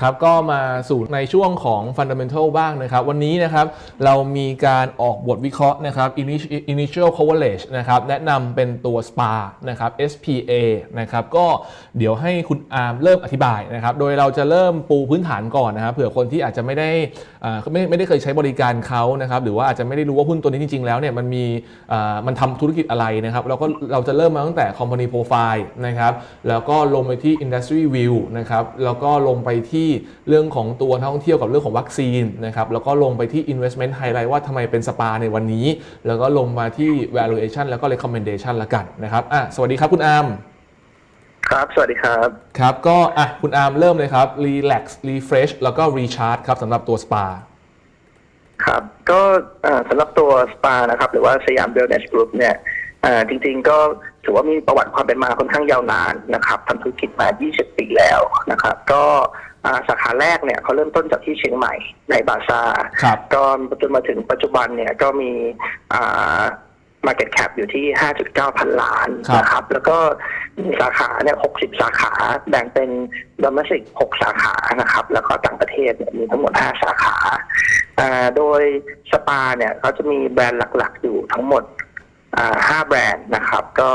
ครับก็มาสู่ในช่วงของ Fundamental บ้างนะครับ วันนี้นะครับเรามีการออกบทวิเคราะห์นะครับ initial Coverage นะครับแนะนำเป็นตัว SPA นะครับ SPA นะครับก็เดี๋ยวให้คุณอาร์มเริ่มอธิบายนะครับ โดยเราจะเริ่มปูพื้นฐานก่อนนะครับเผื่อคนที่อาจจะไม่ได้ไม่ไม่ได้เคยใช้บริการเขานะครับหรือว่าอาจจะไม่ได้รู้ว่าหุ้นตัวนี้จริงๆแล้วเนี่ยมันมีมันทำธุรกิจอะไรนะครับแล้วก็เราจะเริ่มมาตั้งแต่ Company Profile นะครับแล้วก็ลงไปที่ Industry View นะครับแล้วก็ลงไปที่เรื่องของตัวท่องเที่ยวกับเรื่องของวัคซีนนะครับแล้วก็ลงไปที่ Investment Highlight ว่าทำไมเป็นสปาในวันนี้ แล้วก็ลงมาที่ Valuation แล้วก็ Recommendation ละกันนะครับอะสวัสดีครับคุณอาร์ม ครับ สวัสดีครับ ครับ ก็อะคุณอาร์มเริ่มเลยครับ Relax Refresh แล้วก็ Recharge ครับสำหรับตัว SPA ครับ ก็เอ่อสำหรับตัวสปานะครับ หรือว่าสยามเบลเนสกรุ๊ปเนี่ยเอ่อจริงๆก็ถือว่ามีประวัติความเป็นมาค่อนข้างยาวนานนะครับทำธุรกิจมา 20 ปีแล้วนะครับ ก็อ่าสาขาแรกเนี่ยเขาเริ่มต้นจากที่เชียงใหม่ในบาซาร์ครับก็จนมาถึงปัจจุบันเนี่ยก็มีอ่า market cap อยู่ที่ 5.9 พันล้านครับนะครับ แล้วก็มีสาขาเนี่ย 60 สาขาแบ่งเป็น domestic 6 สาขานะครับ แล้วก็ต่างประเทศเนี่ยมีทั้งหมด 5 สาขาอ่าโดยสปาเนี่ยเขาจะมีแบรนด์หลักๆ อยู่ทั้งหมดอ่าห้าแบรนด์นะครับ ก็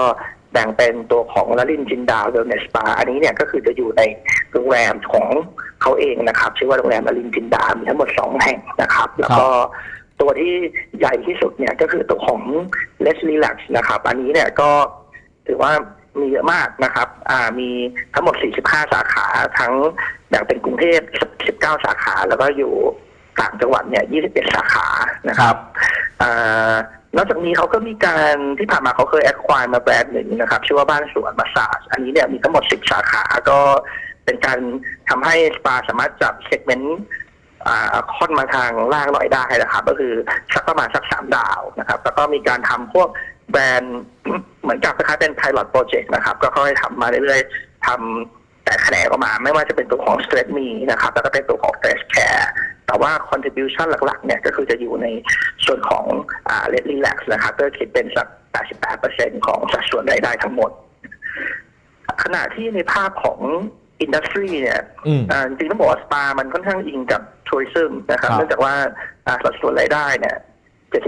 แบ่งเป็นตัวของลลินจินดาวเวลเนสปาอันนี้เนี่ยก็คือจะอยู่ในโรงแรมของเขาเองนะครับ ชื่อว่าโรงแรมลลินจินดา มีทั้งหมดสองแห่งนะครับ แล้วก็ ตัวที่ใหญ่ที่สุดเนี่ยก็คือตัวของ Let's Relax นะครับ อันนี้เนี่ยก็ถือว่ามีเยอะมากนะครับ อ่า มีทั้งหมด 45 สาขา ทั้งแบ่งเป็นกรุงเทพ 19 สาขา แล้วก็อยู่ต่างจังหวัดเนี่ย 21 สาขานะครับอ่านอกจากนี้เขาก็มีการที่ผ่านมาเขาเคยแอดควายมาแบรนด์หนึ่งนะครับ ชื่อว่าบ้านสวนมาสาจอันนี้เนี่ยมีทั้งหมด 10 สาขา ก็เป็นการทำให้สปาสามารถจับเซกเมนต์ อ่าค่อนมาทางล่างหน่อยได้นะครับก็คือสักประมาณสักสามดาวนะครับ แล้วก็มีการทำพวกแบรนด์เหมือนกับคล้ายๆเป็น pilot project นะครับ ก็ค่อยๆทำมาเรื่อยๆทำแต่แขนงออกมา ไม่ว่าจะเป็นตัวของ Stress Me นะครับ แล้วก็เป็นตัวของ Fresh Care แต่ว่า contribution หลักๆ เนี่ยก็คือจะอยู่ในส่วนของอ่า Let Relax นะครับก็คิดเป็นสัก 88%ของสัดส่วนรายได้ทั้งหมด ขณะที่ในภาพของอินดัสทรีเนี่ยอืมอ่าจริงๆต้องบอกว่าสปา มันค่อนข้างอิงกับ ทัวริซึมนะครับครับ เนื่องจากว่าอ่าสัดส่วนรายได้เนี่ย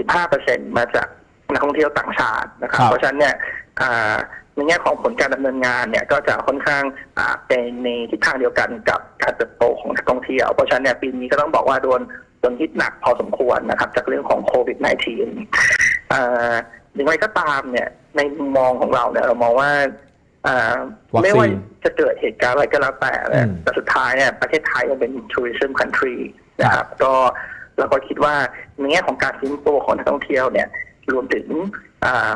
75%มาจากนักท่องเที่ยวต่างชาตินะครับ ครับเพราะฉะนั้นเนี่ยอ่าในแง่ของผลการดำเนินงานเนี่ยก็จะค่อนข้างอ่าเป็นในทิศทางเดียวกันกับการเติบโตของนักท่องเที่ยว เพราะฉะนั้นเนี่ยปีนี้ก็ต้องบอกว่าโดนโดนฮิตหนักพอสมควรนะครับ จากเรื่องของโควิด -19 อ่าอย่างไรก็ตามเนี่ยในมุมมองของเราเนี่ยเรามองว่าอ่า วัคซีนไม่ว่าจะเกิดเหตุการณ์อะไรก็แล้วแต่เนี่ยอืมแต่สุดท้ายเนี่ยประเทศไทยมันเป็น tourism country นะครับก็เราก็คิดว่าในแง่ของการฟื้นตัวของนักท่องเที่ยวเนี่ยรวมถึง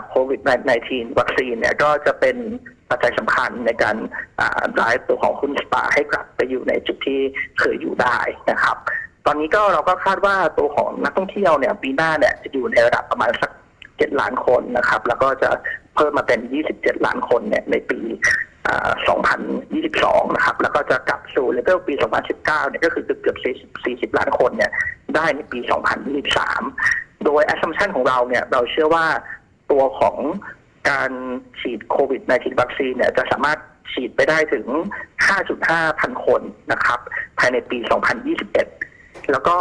โควิด -19 วัคซีนเนี่ยก็จะเป็นปัจจัยสำคัญในการ drive ายตัวของหุ้นสปาให้กลับไปอยู่ในจุดที่เคยอยู่ได้นะครับ ตอนนี้ก็เราก็คาดว่าตัวของนักท่องเที่ยวเนี่ยปีหน้าเนี่ยจะอยู่ในระดับประมาณสัก 7 ล้านคนนะครับ แล้วก็จะเพิ่มมาเป็น 27 ล้านคนเนี่ยในปี 2022 นะครับ แล้วก็จะกลับสู่เลเวลปี 2019 เนี่ยก็คือเกือบเกือบ40 ล้านคนเนี่ยได้ในปี 2023 โดย assumption ของเราเนี่ยเราเชื่อว่าตัวของการฉีดโควิด -19 วัคซีนเนี่ยจะสามารถฉีดไปได้ถึง 5.5 พันคนนะครับ ภายในปี 2021 แล้วก็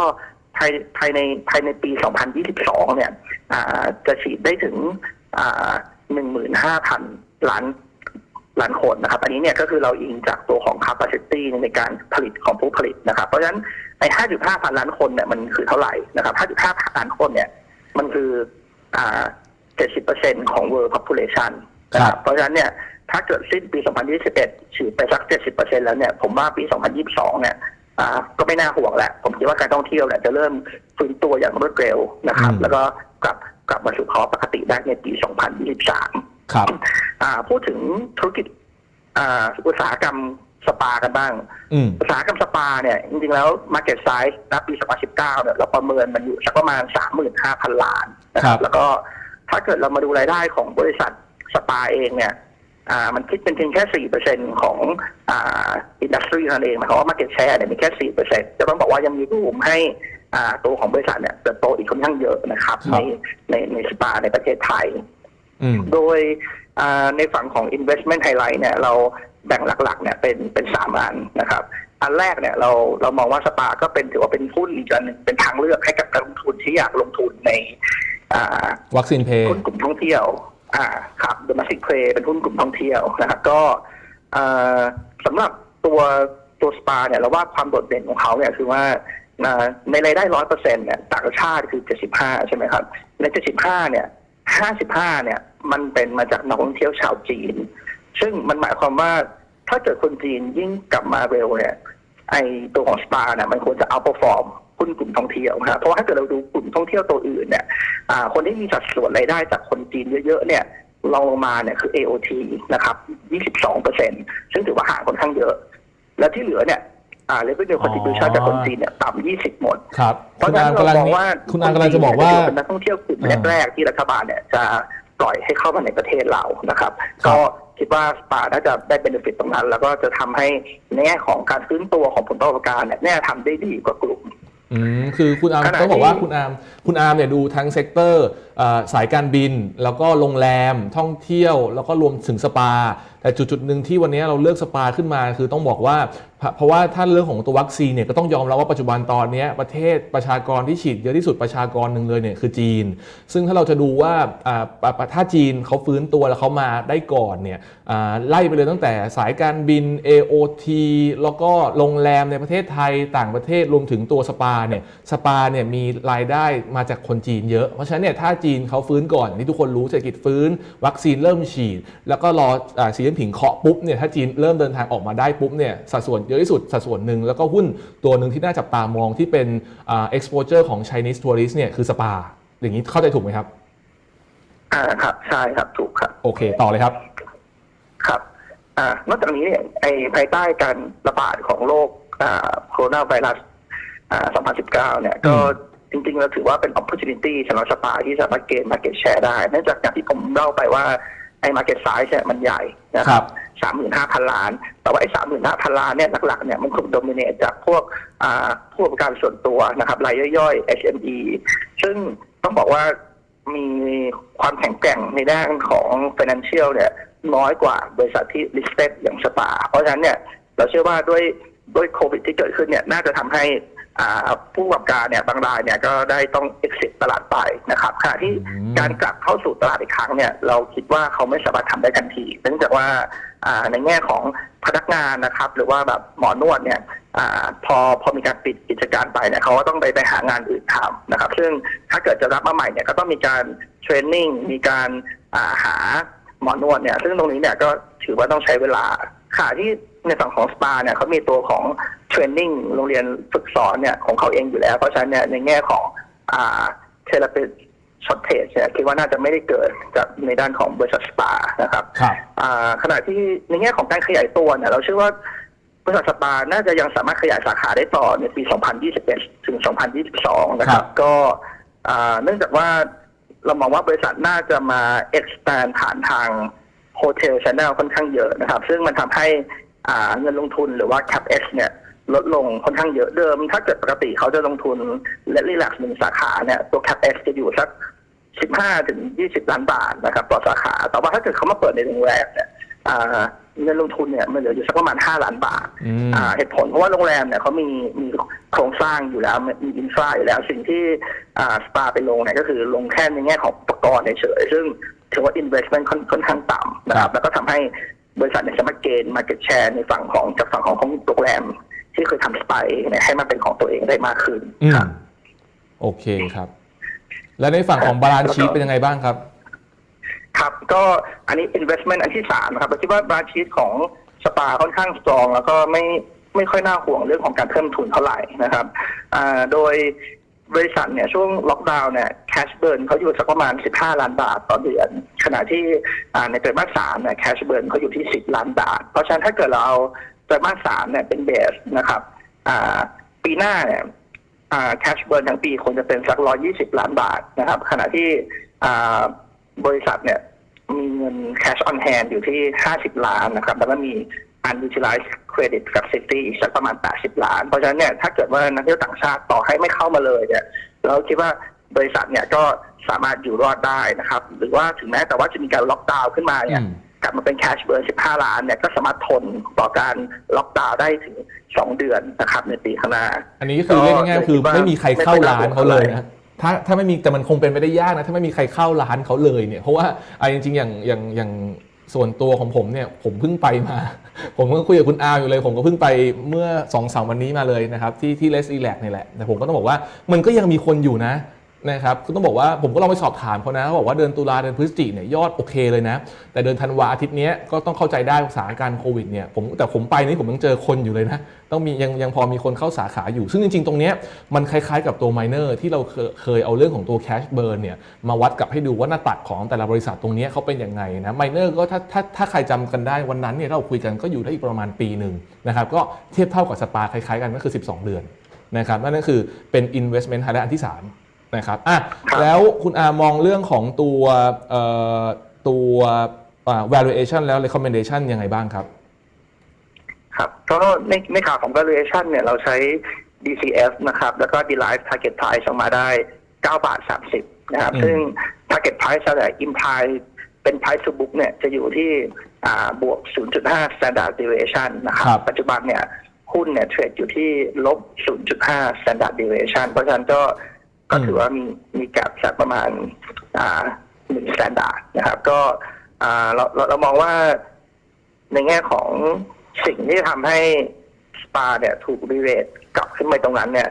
ภายภายในภายในปี 2022 เนี่ยจะฉีดได้ถึง อ่า15,000ล้านล้านคนนะครับ อันนี้เนี่ยก็คือเราอิงจากตัวของ capacity ในการผลิตของผู้ผลิตนะครับ เพราะฉะนั้นไอ้5.5พันล้านคนเนี่ยมันคือเท่าไหร่นะครับ5.5พันล้านคนเนี่ย มันคืออ่า70%ของ world population นะคครัรับบเพราะฉะนั้นเนี่ยถ้าเกิดสิ้นปี 2021 ฉีดไปสัก 70%แล้วเนี่ย ผมว่าปี 2022 เนี่ยอ่าก็ไม่น่าห่วงแหละ ผมคิดว่าการท่องเที่ยวเนี่ยจะเริ่มฟื้นตัวอย่างรวดเร็วนะครับอืมแล้วก็กลับ กลับมาสู่ภาวะปกติได้ในปี 2023 ครับ อ่า พูดถึงธุรกิจอ่าอุตสาหกรรมสปากันบ้างอืมอุตสาหกรรมสปาเนี่ย จริงๆ แล้ว market size ณปี 2019 เนี่ย เราประเมินมันอยู่สักประมาณ 35,000 ล้านนะคครัรับบแล้วก็ถ้าเกิดเรามาดูรายได้ของบริษัทสปาเองเนี่ยอ่ามันคิดเป็นเพียงแค่4%ของอ่าอินดัสทรีนั่นเองหมายความว่า market share เนี่ยมีแค่4%จะต้องบอกว่ายังมีรูมให้ อ่าตัวของบริษัทเนี่ยเติบโตอีกค่อนข้างเยอะนะครับครัในบในในสปาในประเทศไทยอืมโดยอ่าในฝั่งของ investment highlight เนี่ยเราแบ่งหลักๆเนี่ยเป็นเป็นสามอันนะครับ อันแรกเนี่ยเราเรามองว่าสปาก็เป็นถือว่าเป็นหุ้นอีกอันหนึ่งเป็นทางเลือกให้กับการลงทุนที่อยากลงทุนในอ่าวัคซีนเพย์หุ้นกลุ่มท่องเที่ยว อ่าครับ domestic play เป็นหุ้นกลุ่มท่องเที่ยวนะครับก็เอ่อสำหรับตัวตัวสปาเนี่ยเราว่าความโดดเด่นของเขาเนี่ยคือว่าอ่า ในรายได้ร้อยเปอร์เซ็นต์เนี่ยต่างชาติคือเจ็ดสิบห้าใช่ไหมครับ ในเจ็ดสิบห้าเนี่ยห้าสิบห้าเนี่ย มันเป็นมาจากนักท่องเที่ยวชาวจีน ซึ่งมันหมายความว่าถ้าเกิดคนจีนยิ่งกลับมาเร็วเนี่ย ไอตัวของสปาเนี่ยมันควรจะเอา p e r f o r m หุ้นกลุ่มท่องเที่ยวนะครับเพราะว่าถ้าเกิดเราดูกลุ่มท่องเที่ยวตัวอื่นเนี่ยคนที่มีสัดส่วนรายได้จากคนจีนเยอะๆเนี่ยลองลงมาเนี่ยคือ AOT นะครับ 22เปอร์เซ็นซึ่งถือว่าห่างค่อนข้างเยอะ แล้วที่เหลือเนี่ย อ่า revenue contribution จากคนจีนเนี่ยต่ำ20หมดครับเพราะคุณฉะอานั้ร์นมเรากำลังมองว่าคุณอาร์มกำลังจะบอกว่าเป็นนักท่องเที่ยวกลุ่มอ่าแรกๆที่รัฐบาลเนี่ยจะปล่อยให้เข้ามาในประเทศเรานะครับ ก็คิดว่าสปาน่าจะได้เบนฟิตตรงนั้น แล้วก็จะทำให้ในแง่ของการฟื้นตัวของผลประกอบการเนี่ยน่าจะทำได้ดีกว่ากลุ่มอืมคือคุณอาร์มขณะต้องบอกว่าที่คุณอาร์มคุณอาร์มเนี่ยดูทั้งเซกเตอร์เอ่อ สายการบิน แล้วก็โรงแรมท่องเที่ยว แล้วก็รวมถึงสปา แต่จุดจุดๆหนึ่งที่วันนี้เราเลือกสปาขึ้นมา คือต้องบอกว่า เพราะว่าถ้าเรื่องของตัววัคซีนเนี่ยก็ต้องยอมรับว่าปัจจุบันตอนนี้ประเทศประชากรที่ฉีดเยอะที่สุดประชากรหนึ่งเลยเนี่ยคือจีน ซึ่งถ้าเราจะดูว่าถ้าจีนเขาฟื้นตัวแล้วเขามาได้ก่อนเนี่ยไล่ไปเลยตั้งแต่สายการบิน AOT แล้วก็โรงแรมในประเทศไทยต่างประเทศรวมถึงตัวสปาเนี่ยสปาเนี่ยมีรายได้มาจากคนจีนเยอะเพราะฉะนั้นเนี่ยถ้าจีนเขาฟื้นก่อนที่ทุกคนรู้เศรษฐกิจฟื้น วัคซีนเริ่มฉีด แล้วก็รออ่าสีจิ้นผิงเคาะปุ๊บเนี่ยถ้าจีนเริ่มเดินทางออกมาได้ปุ๊บเนี่ยสัดส่วนเยอะที่สุดสัดส่วนหนึ่งแล้วก็หุ้นตัวหนึ่งที่น่าจับตามองที่เป็นอ่า exposure ของ Chinese tourist เนี่ยคือสปา อย่างนี้เข้าใจถูกไหมครับอ่าครับใช่ครับถูกครับ โอเคต่อเลยครับ ครับอ่านอกจากนี้เนี่ยไอภายใต้การระบาดของโรคอ่าโคโรนาไวรัสอ่า2019 เนี่ยก็ จริงๆเราถือว่าเป็น opportunity สำหรับสปาที่สามารถเกณฑ์ market share ได้เนื่องจากอย่างที่ผมเล่าไปว่าไอ้ market size เนี่ยมันใหญ่นะคครัรับบสามหมื่นห้าพันล้าน แต่ว่าไอ้สามหมื่นห้าพันล้านเนี่ยหลักๆเนี่ยมันถูกโดมิเนตจากพวกอ่าผู้ประกอบการส่วนตัวนะครับรายย่อยๆ SME ซึ่งต้องบอกว่ามีความแข็งแกร่งในด้านของ financial เนี่ยน้อยกว่าบริษัทที่ listed อย่างสปา เพราะฉะนั้นเนี่ยเราเชื่อว่าด้วยด้วยโควิดที่เกิดขึ้นเนี่ยน่าจะทำให้อ่า ผู้ประกอบการเนี่ยบางรายเนี่ยก็ได้ต้อง exit ตลาดไปนะครับขณะที่อืมการกลับเข้าสู่ตลาดอีกครั้งเนี่ยเราคิดว่าเขาไม่สามารถทำได้ทันทีเนื่องจากว่าอ่าในแง่ของพนักงานนะครับ หรือว่าแบบหมอนวดเนี่ยอาพอพอมีการปิดกิจการไปเนี่ยเขาก็ต้องไปไปหางานอื่นทำนะครับ ซึ่งถ้าเกิดจะรับมาใหม่เนี่ยก็ต้องมีการเทรนนิ่งมีการอ่าหาหมอนวดเนี่ยซึ่งตรงนี้เนี่ยก็ถือว่าต้องใช้เวลาค่ะที่ ในฝั่งของสปาเนี่ยเขามีตัวของเทรนนิ่งโรงเรียนฝึกสอนเนี่ยของเขาเองอยู่แล้ว เพราะฉะนั้นเนี่ยในแง่ของอ่าเทเลปิช็อตเทสเนี่ยคิดว่าน่าจะไม่ได้เกิดจากในด้านของบริษัทสปานะครับครับอ่าขณะที่ในแง่ของการขยายตัวเนี่ยเราเชื่อว่าบริษัทสปาน่าจะยังสามารถขยายสาขาได้ต่อในปี 2021 ถึง 2022 นะครับ ก็อ่าเนื่องจากว่าเรามองว่าบริษัทน่าจะมา expand ผ่านทางโฮเทลช n แนลค่อนข้างเยอะนะครับ ซึ่งมันทำให้อ่า เงินลงทุนหรือว่า CapEx เนี่ยลดลงค่อนข้างเยอะเดิม ถ้าเกิดปกติเขาจะลงทุนและรีแลกซ์หนึ่งสาขาเนี่ยตัว CapEx จะอยู่สัก15ถึง20ล้านบาทนะครับต่อสาขา แต่ว่าถ้าเกิดเขามาเปิดในโรงแรมเนี่ยอ่าเงินลงทุนเนี่ยมันเหลืออยู่สักประมาณ5ล้านบาทอืมอ่าเหตุผลเพราะว่าโรงแรมเนี่ยเขามีมีโครงสร้างอยู่แล้วมีอินฟราอยู่แล้วสิ่งที่อ่าสปาไปลงเนี่ยก็คือลงแค่ในแง่ของอุปกรณ์เฉยๆซึ่งถือว่า investment ค่อนค่อนข้างต่ำนะคครัรับบแล้วก็ทำให้ บริษัทเนี่ยสามารถเกณฑ์ market share ในฝั่งของจากฝั่งของของโรงแรม ที่เคยทำสไปเนี่ยให้มันเป็นของตัวเองได้มากขึ้นอืมครับ โอเคครับ แล้วในฝั่งของบาลานซ์ชีตเป็นยังไงบ้างครับ ครับก็อันนี้ investment อันที่สามนะครับเราคิดว่าบาลานซ์ชีตของสปาค่อนข้างสตรอง แล้วก็ไม่ไม่ค่อยน่าห่วงเรื่องของการเพิ่มทุนเท่าไหร่นะครับอ่าโดย บริษัทเนี่ยช่วงล็อกดาวน์เนี่ย cash burn เขาอยู่สักประมาณ 15 ล้านบาทต่อเดือน ขณะที่ในไตรมาสสามเนี่ย cash burn เขาอยู่ที่ 10 ล้านบาท เพราะฉะนั้นถ้าเกิดเราเอาไตรมาสสามเนี่ยเป็นเบสนะครับปีหน้าเนี่ยอ่า cash burn ทั้งปีคงจะเป็นสัก 120 ล้านบาทนะครับ ขณะที่บริษัทเนี่ยมีเงิน cash on hand อยู่ที่ 50 ล้านนะครับ แล้วก็มี unutilized credit facility อีกสักประมาณ 80 ล้าน เพราะฉะนั้นเนี่ยถ้าเกิดว่านักเที่ยวต่างชาติต่อให้ไม่เข้ามาเลยเนี่ยเราคิดว่าบริษัทเนี่ยก็สามารถอยู่รอดได้นะครับ หรือว่าถึงแม้แต่ว่าจะมีการล็อกดาวน์ขึ้นมาเนี่ยอืมกลับมาเป็น cash burn 15 ล้านเนี่ยก็สามารถทนต่อการล็อกดาวน์ได้ถึง 2 เดือนนะครับในปีข้างหน้า อันนี้คือเรียกง่ายๆคือก็ไม่มีใครเข้าร้านเขาเลยไม่เป็นไรนะถ้าถ้าไม่มีแต่มันคงเป็นไปได้ยากนะถ้าไม่มีใครเข้าร้านเขาเลยเนี่ยเพราะว่าเอาจริงๆอย่างอย่างอย่าง ส่วนตัวของผมเนี่ยผมเพิ่งไปมา ผมก็คุยกับคุณอาอยู่เลย ผมก็เพิ่งไปเมื่อ2อสวันนี้มาเลยนะครับที่ที่เลสอีแลกนี่แหละแต่ผมก็ต้องบอกว่ามันก็ยังมีคนอยู่นะ นะครับก็ต้องบอกว่าผมก็ลองไปสอบถามเขานะเขาบอกว่าเดือนตุลาเดือนพฤศจิกเนี่ยยอดโอเคเลยนะ แต่เดือนธันวาอาทิตย์นี้ก็ต้องเข้าใจได้สถานการณ์โควิดเนี่ยผมแต่ผมไปนี่ผมยังเจอคนอยู่เลยนะ ต้องมียังยังพอมีคนเข้าสาขาอยู่ ซึ่งจริง ๆ ตรงนี้มันคล้ายๆกับตัว miner ที่เราเคยเอาเรื่องของตัว cash burn เนี่ยมาวัดกับให้ดูว่าหน้าตักของแต่ละบริษัทตรงนี้เขาเป็นยังไงนะ miner ก็ถ้าถ้าถ้าใครจำกันได้วันนั้นเนี่ยเราคุยกันก็อยู่ได้อีกประมาณปีหนึ่งนะครับก็เทียบเท่ากับสปาคล้ายๆกันก็คือ 12 เดือนนะครับนั่นก็คือเป็น investment highlight อันที่ 3 นะครับอะครับแล้วคุณอามองเรื่องของตัวเอ่อตัวอ่า valuation แล้ว recommendation ยังไงบ้างครับ ครับก็ในในข่าวของ valuation เนี่ยเราใช้ DCF นะครับ แล้วก็ Derive Target Price ออกมาได้ 9 บาท 30 นะครับอืมซึ่ง Target Price เนี่ย imply เป็น price to book เนี่ยจะอยู่ที่อ่าบวก 0.5 standard deviation นะครับครับ ปัจจุบันเนี่ยหุ้นเนี่ยเทรดอยู่ที่ลบ 0.5 standard deviation เพราะฉะนั้นก็ ก็ถือว่ามีมีแกลบสักประมาณอ่าหนึ่ง standard นะครับ ก็อ่าเราเราเรามองว่าในแง่ของสิ่งที่ทำให้สปาเนี่ยถูกรีเวทกลับขึ้นไปตรงนั้นเนี่ย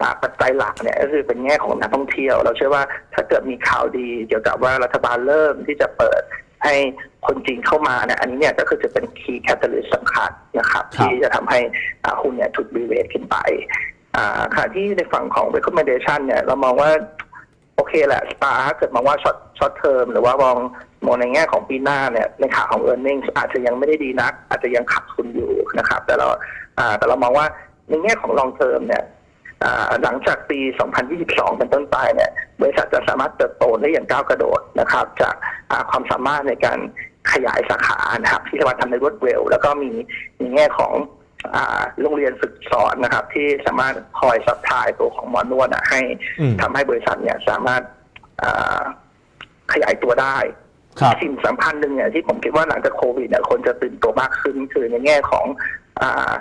อ่าปัจจัยหลักเนี่ยก็คือเป็นแง่ของนักท่องเที่ยว เราเชื่อว่าถ้าเกิดมีข่าวดีเกี่ยวกับว่ารัฐบาลเริ่มที่จะเปิดให้คนจีนเข้ามาเนี่ยอันนี้เนี่ยก็คือจะเป็นคีย์แคตตาลิสต์สำคัญนะครับ ครับ ที่จะทำให้อ่าหุ้นเนี่ยถูกรีเวทขึ้นไป อ่าขณะที่ในฝั่งของ recommendation เนี่ย เรามองว่า โอเคแหละสปาร์ถ้าเกิดมองว่าช็อตช็อตเทอมหรือว่ามองมองในแง่ของปีหน้าเนี่ย ในขาของ e a r n i n g อาจจะยังไม่ได้ดีนัก อาจจะยังขาดทุนอยู่นะครับ แต่เราอ่าแต่เรามองว่าในแง่ของ long term เนี่ยหลังจากปี 2022 เป็นต้นไปเนี่ย บริษัทจะสามารถเติบโตได้อย่างก้าวกระโดดนะครับ จากความสามารถในการขยายสาขานะครับที่สามารถทำได้รวดเร็ว แล้วก็มีในแง่ของ โรงเรียนฝึกสอนนะครับ ที่สามารถคอยซัพพลายตัวของหมอนวดอะให้อืมทำให้บริษัทเนี่ยสามารถอ่าขยายตัวได้ครับสิ่งสำคัญหนึ่งเนี่ยที่ผมคิดว่าหลังจากโควิดเนี่ยคนจะตื่นตัวมากขึ้นคือในแง่ของอ่า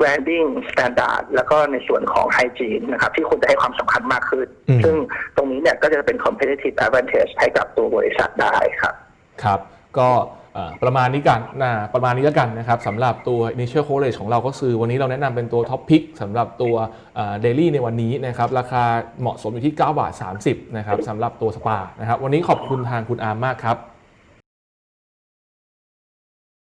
branding standard แล้วก็ในส่วนของ hygiene นะครับ ที่คนจะให้ความสำคัญมากขึ้นอืมซึ่งตรงนี้เนี่ยก็จะเป็น competitive advantage ให้กับตัวบริษัทได้ครับ ครับ ก็เอ่อ ประมาณนี้กันนะประมาณนี้แล้วกันนะครับสำหรับตัว initial coverage ของเราก็คือวันนี้เราแนะนำเป็นตัว top pick สำหรับตัวเอ่อ daily ในวันนี้นะครับราคาเหมาะสมอยู่ที่ 9 บาท 30 นะครับสำหรับตัวสปานะครับวันนี้ขอบคุณทางคุณอาร์มมากครับ